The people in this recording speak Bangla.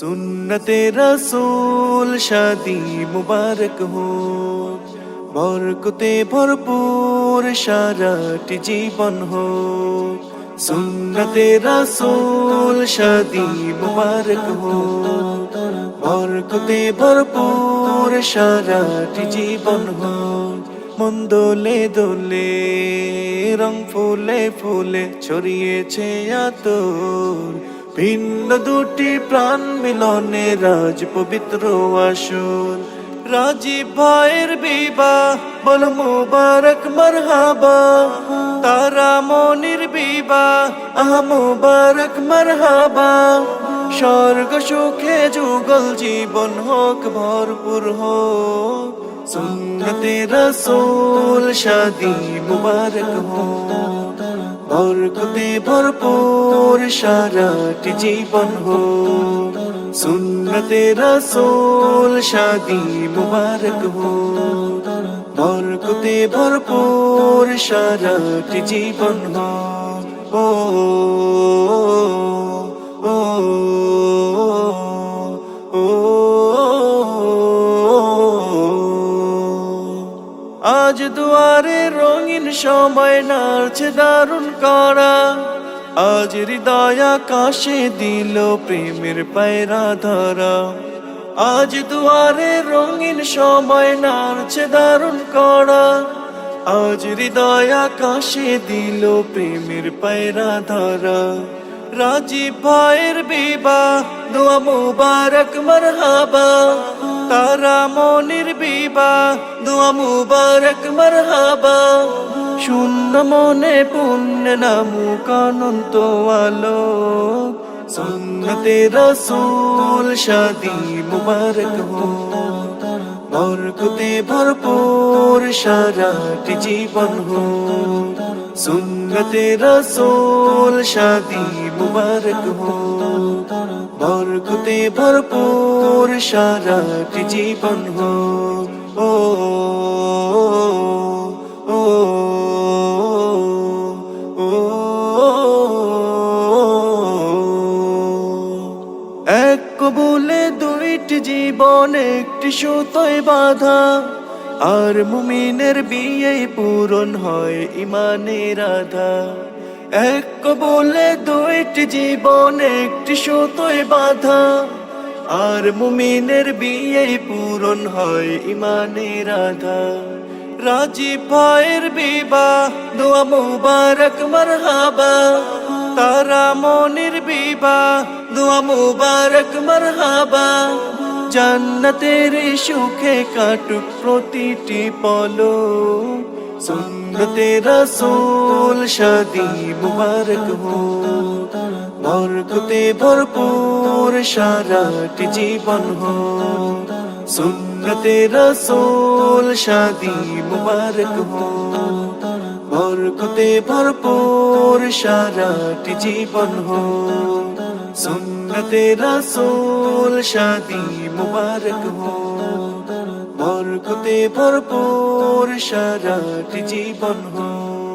সুন্নতে রসুল শাদি মুবারক হো। বরকতে ভরপুর সারাটি জীবন হো। সুন্নতে রসুল শাদি মুবারক হো। বরকতে ভরপুর সারাটি জীবন হো। মন দোলে দোলে, রং ফুলে ফুলে ছড়িয়েছে আতর। ভিন্ন দুটি প্রাণ মিলনে রাজ পবিত্র আসর। রাজীব ভাইয়ের বিবাহ, বল মুবারক, মারহাবা। তারা মনির বিবাহ, আহ মুবারক, মারহাবা। স্বর্গ, সুখে যুগল জীবন হোক, ভরপুর হোক। সুন্নতে রসুল, শাদি মুবারক হোক। বরকতে ভরপুর সারাটি জীবন হো। সুন্নতে রসুল শাদি মুবারক হো। বরকতে ভরপুর সারাটি জীবন হো। ও আজ দুয়ারে রঙিন সময় নাড়ছে দারুণ করা। আজ হৃদয় আকাশে দিল প্রেমের পায়রা ধরা। আজ দুয়ারে রঙিন সময় নাড়ছে দারুণ করা। আজ হৃদয় আকাশে দিল প্রেমের পায়রা ধরা। রাজীব ভাইয়ের বিবাহ, দোয়া মুবারক, মারহাবা। তারা মনির বিবাহ দোয়া মুবারক, মারহাবা। শূন্য মনে পুণ্য নামু কানন্ত আলো সুন্নতে রসুল শাদি মুবারক বরকতে ভরপুর সারাটি জীবন সুন্নতে রসুল শাদি মুবারক হো। বরকতে ভরপুর সারাটি জীবন হো। ও। এক কবুলে দুইটি জীবন, একটি সুতোয় বাধা। আর মুমিনের বিয়ে পূরণ হয় ইমানের আধা। এক কবুলে দুইটি জীবন, একটি সুতোয় বাধা। আর মুমিনের বিয়ে পূরণ হয় ইমানের আধা। রাজীব ভাইয়ের বিবাহ, দোয়া মুবারক, মারহাবা। তারা মনির বিবাহ, দোয়া মুবারক, মারহাবা। জান্নাতের সুখে কাটুক প্রতিটি পলো সুন্নতে রসুল শাদি মুবারক হো বরকতে ভরপুর সারাটি জীবন হো সুন্নতে রসুল শাদি মুবারক হো বরকতে ভরপুর সারাটি জীবন হো সুন্নতে রাসুল শাদি মুবারক হো। বরকতে ভরপুর সারাটি জীবন হো।